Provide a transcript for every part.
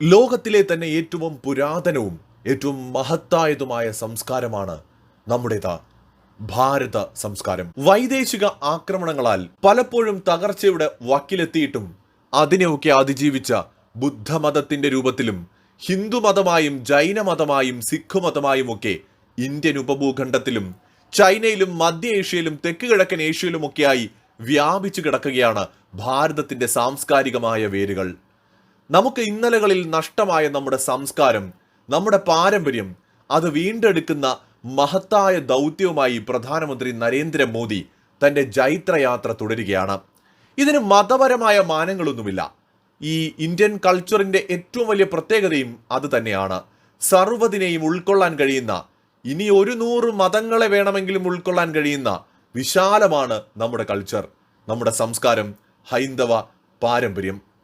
ലോകത്തിലെ തന്നെ ഏറ്റവും പുരാതനവും ഏറ്റവും മഹത്തായതുമായ സംസ്കാരമാണ് നമ്മുടേത് ഭാരത സംസ്കാരം. വൈദേശിക ആക്രമണങ്ങളാൽ പലപ്പോഴും തകർച്ചയുടെ വക്കിലെത്തിയിട്ടും അതിനെയൊക്കെ അതിജീവിച്ച ബുദ്ധമതത്തിന്റെ രൂപത്തിലും ഹിന്ദുമതമായും ജൈനമതമായും സിഖ് മതമായും ഒക്കെ ഇന്ത്യൻ ഉപഭൂഖണ്ഡത്തിലും ചൈനയിലും മധ്യ ഏഷ്യയിലും തെക്ക് കിഴക്കൻ ഏഷ്യയിലുമൊക്കെയായി വ്യാപിച്ചു കിടക്കുകയാണ് ഭാരതത്തിന്റെ സാംസ്കാരികമായ വേരുകൾ. നമുക്ക് ഇന്നലകളിൽ നഷ്ടമായ നമ്മുടെ സംസ്കാരം നമ്മുടെ പാരമ്പര്യം അത് വീണ്ടെടുക്കുന്ന മഹത്തായ ദൗത്യവുമായി പ്രധാനമന്ത്രി നരേന്ദ്രമോദി തന്റെ ജൈത്രയാത്ര തുടരുകയാണ്. ഇതിന് മതപരമായ മാനങ്ങളൊന്നുമില്ല. ഈ ഇന്ത്യൻ കൾച്ചറിന്റെ ഏറ്റവും വലിയ പ്രത്യേകതയും അത് തന്നെയാണ്. സർവതിനെയും ഉൾക്കൊള്ളാൻ കഴിയുന്ന ഇനി ഒരു നൂറ് മതങ്ങളെ വേണമെങ്കിലും ഉൾക്കൊള്ളാൻ കഴിയുന്ന വിശാലമാണ് നമ്മുടെ കൾച്ചർ നമ്മുടെ സംസ്കാരം ഹൈന്ദവ പാരമ്പര്യം.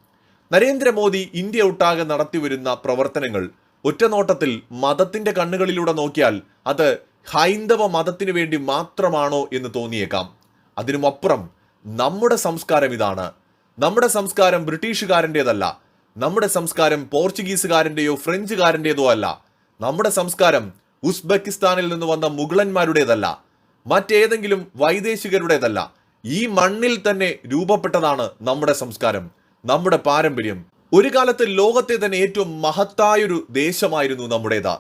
നരേന്ദ്രമോദി ഇന്ത്യ ഒട്ടാകെ നടത്തിവരുന്ന പ്രവർത്തനങ്ങൾ ഒറ്റനോട്ടത്തിൽ മതത്തിന്റെ കണ്ണുകളിലൂടെ നോക്കിയാൽ അത് ഹൈന്ദവ മതത്തിന് വേണ്ടി മാത്രമാണോ എന്ന് തോന്നിയേക്കാം. അതിനുമപ്പുറം നമ്മുടെ സംസ്കാരം ഇതാണ്. നമ്മുടെ സംസ്കാരം ബ്രിട്ടീഷുകാരന്റെതല്ല നമ്മുടെ സംസ്കാരം പോർച്ചുഗീസുകാരന്റെയോ ഫ്രഞ്ചുകാരന്റെതോ അല്ല. നമ്മുടെ സംസ്കാരം ഉസ്ബെക്കിസ്ഥാനിൽ നിന്ന് വന്ന മുഗളന്മാരുടേതല്ല. മറ്റേതെങ്കിലും വൈദേശികരുടേതല്ല. ഈ മണ്ണിൽ തന്നെ രൂപപ്പെട്ടതാണ് നമ്മുടെ സംസ്കാരം. നമ്മുടെ പാരമ്പര്യം ഒരു കാലത്ത് ലോകത്തെ തന്നെ ഏറ്റവും മഹത്തായൊരു ദേശമായിരുന്നു നമ്മുടേത്.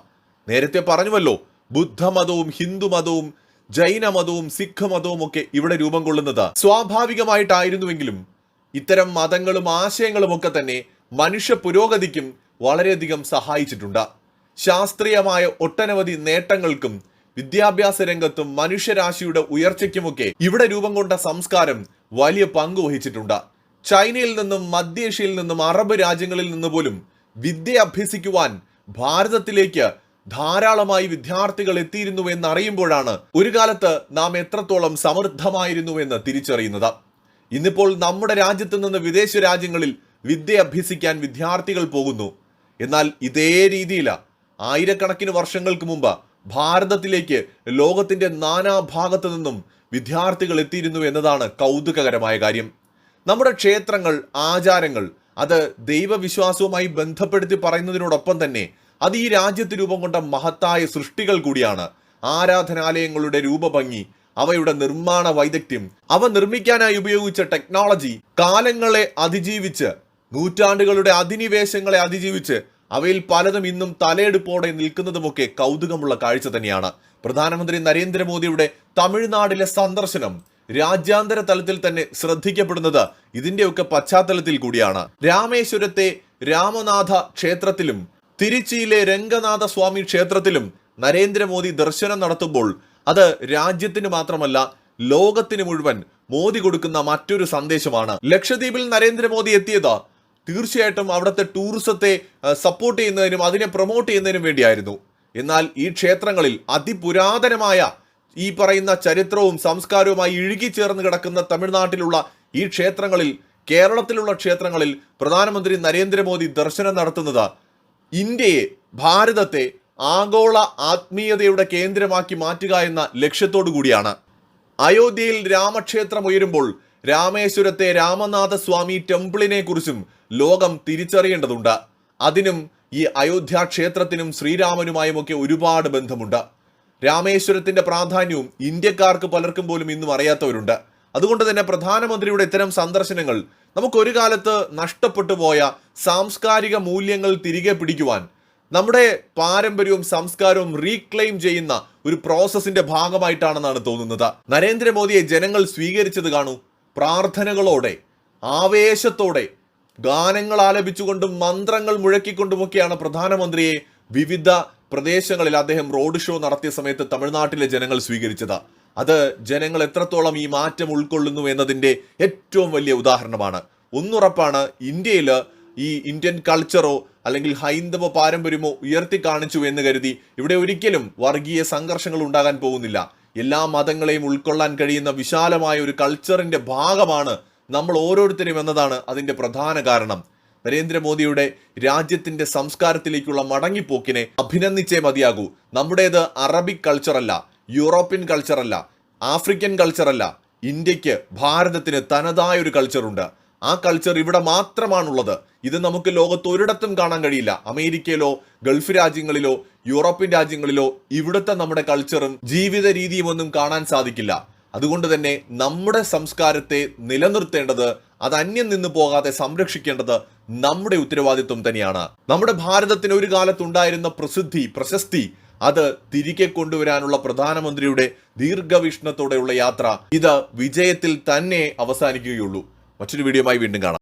നേരത്തെ പറഞ്ഞുവല്ലോ ബുദ്ധമതവും ഹിന്ദുമതവും ജൈനമതവും സിഖ് മതവും ഒക്കെ ഇവിടെ രൂപം കൊള്ളുന്നത്. സ്വാഭാവികമായിട്ടായിരുന്നുവെങ്കിലും ഇത്തരം മതങ്ങളും ആശയങ്ങളും ഒക്കെ തന്നെ മനുഷ്യ പുരോഗതിക്കും വളരെയധികം സഹായിച്ചിട്ടുണ്ട്. ശാസ്ത്രീയമായ ഒട്ടനവധി നേട്ടങ്ങൾക്കും വിദ്യാഭ്യാസ രംഗത്തും മനുഷ്യരാശിയുടെ ഉയർച്ചയ്ക്കുമൊക്കെ ഇവിടെ രൂപം കൊണ്ട സംസ്കാരം വലിയ പങ്ക് വഹിച്ചിട്ടുണ്ട്. ചൈനയിൽ നിന്നും മധ്യേഷ്യയിൽ നിന്നും അറബ് രാജ്യങ്ങളിൽ നിന്ന് പോലും വിദ്യ അഭ്യസിക്കുവാൻ ഭാരതത്തിലേക്ക് ധാരാളമായി വിദ്യാർത്ഥികൾ എത്തിയിരുന്നു എന്നറിയുമ്പോഴാണ് ഒരു കാലത്ത് നാം എത്രത്തോളം സമൃദ്ധമായിരുന്നു എന്ന് തിരിച്ചറിയുന്നത്. ഇന്നിപ്പോൾ നമ്മുടെ രാജ്യത്ത് നിന്ന് വിദേശ രാജ്യങ്ങളിൽ വിദ്യ അഭ്യസിക്കാൻ വിദ്യാർത്ഥികൾ പോകുന്നു. എന്നാൽ ഇതേ രീതിയില ആയിരക്കണക്കിന് വർഷങ്ങൾക്ക് മുമ്പ് ഭാരതത്തിലേക്ക് ലോകത്തിന്റെ നാനാഭാഗത്തു നിന്നും വിദ്യാർത്ഥികൾ എത്തിയിരുന്നു എന്നതാണ് കൗതുകകരമായ കാര്യം. നമ്മുടെ ക്ഷേത്രങ്ങൾ ആചാരങ്ങൾ അത് ദൈവവിശ്വാസവുമായി ബന്ധപ്പെടുത്തി പറയുന്നതിനോടൊപ്പം തന്നെ അത് ഈ രാജ്യത്ത് രൂപം കൊണ്ട മഹത്തായ സൃഷ്ടികൾ കൂടിയാണ്. ആരാധനാലയങ്ങളുടെ രൂപഭംഗി അവയുടെ നിർമ്മാണ വൈദഗ്ധ്യം അവ നിർമ്മിക്കാനായി ഉപയോഗിച്ച ടെക്നോളജി കാലങ്ങളെ അതിജീവിച്ച് നൂറ്റാണ്ടുകളുടെ അധിനിവേശങ്ങളെ അതിജീവിച്ച് അവയിൽ പലതും ഇന്നും തലയെടുപ്പോടെ നിൽക്കുന്നതുമൊക്കെ കൗതുകമുള്ള കാഴ്ച തന്നെയാണ്. പ്രധാനമന്ത്രി നരേന്ദ്രമോദിയുടെ തമിഴ്നാടിലെ സന്ദർശനം രാജ്യാന്തര തലത്തിൽ തന്നെ ശ്രദ്ധിക്കപ്പെടുന്നത് ഇതിന്റെയൊക്കെ പശ്ചാത്തലത്തിൽ കൂടിയാണ്. രാമേശ്വരത്തെ രാമനാഥ ക്ഷേത്രത്തിലും തിരുച്ചിയിലെ രംഗനാഥ സ്വാമി ക്ഷേത്രത്തിലും നരേന്ദ്രമോദി ദർശനം നടത്തുമ്പോൾ അത് രാജ്യത്തിന് മാത്രമല്ല ലോകത്തിന് മുഴുവൻ മോദി കൊടുക്കുന്ന മറ്റൊരു സന്ദേശമാണ്. ലക്ഷദ്വീപിൽ നരേന്ദ്രമോദി എത്തിയത് തീർച്ചയായിട്ടും അവിടുത്തെ ടൂറിസത്തെ സപ്പോർട്ട് ചെയ്യുന്നതിനും അതിനെ പ്രൊമോട്ട് ചെയ്യുന്നതിനും വേണ്ടിയായിരുന്നു. എന്നാൽ ഈ ക്ഷേത്രങ്ങളിൽ അതിപുരാതനമായ ഈ പറയുന്ന ചരിത്രവും സംസ്കാരവുമായി ഇഴുകിച്ചേർന്ന് കിടക്കുന്ന തമിഴ്നാട്ടിലുള്ള ഈ ക്ഷേത്രങ്ങളിൽ കേരളത്തിലുള്ള ക്ഷേത്രങ്ങളിൽ പ്രധാനമന്ത്രി നരേന്ദ്രമോദി ദർശനം നടത്തുന്നത് ഇന്ത്യയെ ഭാരതത്തെ ആഗോള ആത്മീയതയുടെ കേന്ദ്രമാക്കി മാറ്റുക എന്ന ലക്ഷ്യത്തോടു കൂടിയാണ്. അയോധ്യയിൽ രാമക്ഷേത്രം ഉയരുമ്പോൾ രാമേശ്വരത്തെ രാമനാഥ സ്വാമി ടെമ്പിളിനെ കുറിച്ചും ലോകം തിരിച്ചറിയേണ്ടതുണ്ട്. അതിനും ഈ അയോധ്യ ക്ഷേത്രത്തിനും ശ്രീരാമനുമായും ഒക്കെ ഒരുപാട് ബന്ധമുണ്ട്. രാമേശ്വരത്തിന്റെ പ്രാധാന്യവും ഇന്ത്യക്കാർക്ക് പലർക്കും പോലും ഇന്നും അറിയാത്തവരുണ്ട്. അതുകൊണ്ട് തന്നെ പ്രധാനമന്ത്രിയുടെ ഇത്തരം സന്ദർശനങ്ങൾ നമുക്കൊരു കാലത്ത് നഷ്ടപ്പെട്ടു പോയ സാംസ്കാരിക മൂല്യങ്ങൾ തിരികെ പിടിക്കുവാൻ നമ്മുടെ പാരമ്പര്യവും സംസ്കാരവും റീക്ലെയിം ചെയ്യുന്ന ഒരു പ്രോസസ്സിന്റെ ഭാഗമായിട്ടാണെന്നാണ് തോന്നുന്നത്. നരേന്ദ്രമോദിയെ ജനങ്ങൾ സ്വീകരിച്ചത് കാണൂ. പ്രാർത്ഥനകളോടെ ആവേശത്തോടെ ഗാനങ്ങൾ ആലപിച്ചുകൊണ്ടും മന്ത്രങ്ങൾ മുഴക്കിക്കൊണ്ടുമൊക്കെയാണ് പ്രധാനമന്ത്രിയെ വിവിധ പ്രദേശങ്ങളിൽ അദ്ദേഹം റോഡ് ഷോ നടത്തിയ സമയത്ത് തമിഴ്നാട്ടിലെ ജനങ്ങൾ സ്വീകരിച്ചത്. അത് ജനങ്ങൾ എത്രത്തോളം ഈ മാറ്റം ഉൾക്കൊള്ളുന്നു എന്നതിന്റെ ഏറ്റവും വലിയ ഉദാഹരണമാണ്. ഒന്നുറപ്പാണ് ഇന്ത്യയിൽ ഈ ഇന്ത്യൻ കൾച്ചറോ അല്ലെങ്കിൽ ഹൈന്ദവ പാരമ്പര്യമോ ഉയർത്തി കാണിച്ചു എന്ന് കരുതി ഇവിടെ ഒരിക്കലും വർഗീയ സംഘർഷങ്ങൾ ഉണ്ടാകാൻ പോകുന്നില്ല. എല്ലാ മതങ്ങളെയും ഉൾക്കൊള്ളാൻ കഴിയുന്ന വിശാലമായ ഒരു കൾച്ചറിന്റെ ഭാഗമാണ് നമ്മൾ ഓരോരുത്തരും എന്നതാണ് അതിന്റെ പ്രധാന കാരണം. നരേന്ദ്രമോദിയുടെ രാജ്യത്തിന്റെ സംസ്കാരത്തിലേക്കുള്ള മടങ്ങിപ്പോക്കിനെ അഭിനന്ദിച്ചേ മതിയാകൂ. നമ്മുടേത് അറബിക് കൾച്ചറല്ല യൂറോപ്യൻ കൾച്ചറല്ല ആഫ്രിക്കൻ കൾച്ചറല്ല ഇന്ത്യയ്ക്ക് ഭാരതത്തിന് തനതായ ഒരു കൾച്ചറുണ്ട് ആ കൾച്ചർ ഇവിടെ മാത്രമാണുള്ളത്. ഇത് നമുക്ക് ലോകത്ത് ഒരിടത്തും കാണാൻ കഴിയില്ല. അമേരിക്കയിലോ ഗൾഫ് രാജ്യങ്ങളിലോ യൂറോപ്യൻ രാജ്യങ്ങളിലോ ഇവിടുത്തെ നമ്മുടെ കൾച്ചറും ജീവിത രീതിയും ഒന്നും കാണാൻ സാധിക്കില്ല. അതുകൊണ്ട് തന്നെ നമ്മുടെ സംസ്കാരത്തെ നിലനിർത്തേണ്ടത് അത് അന്യം നിന്ന് പോകാതെ സംരക്ഷിക്കേണ്ടത് നമ്മുടെ ഉത്തരവാദിത്വം തന്നെയാണ്. നമ്മുടെ ഭാരതത്തിന് ഒരു കാലത്തുണ്ടായിരുന്ന പ്രസിദ്ധി പ്രശസ്തി അത് തിരികെ കൊണ്ടുവരാനുള്ള പ്രധാനമന്ത്രിയുടെ ദീർഘവീക്ഷണത്തോടെയുള്ള യാത്ര ഇത് വിജയത്തിൽ തന്നെ അവസാനിക്കുകയുള്ളൂ. മറ്റൊരു വീഡിയോയുമായി വീണ്ടും കാണാം.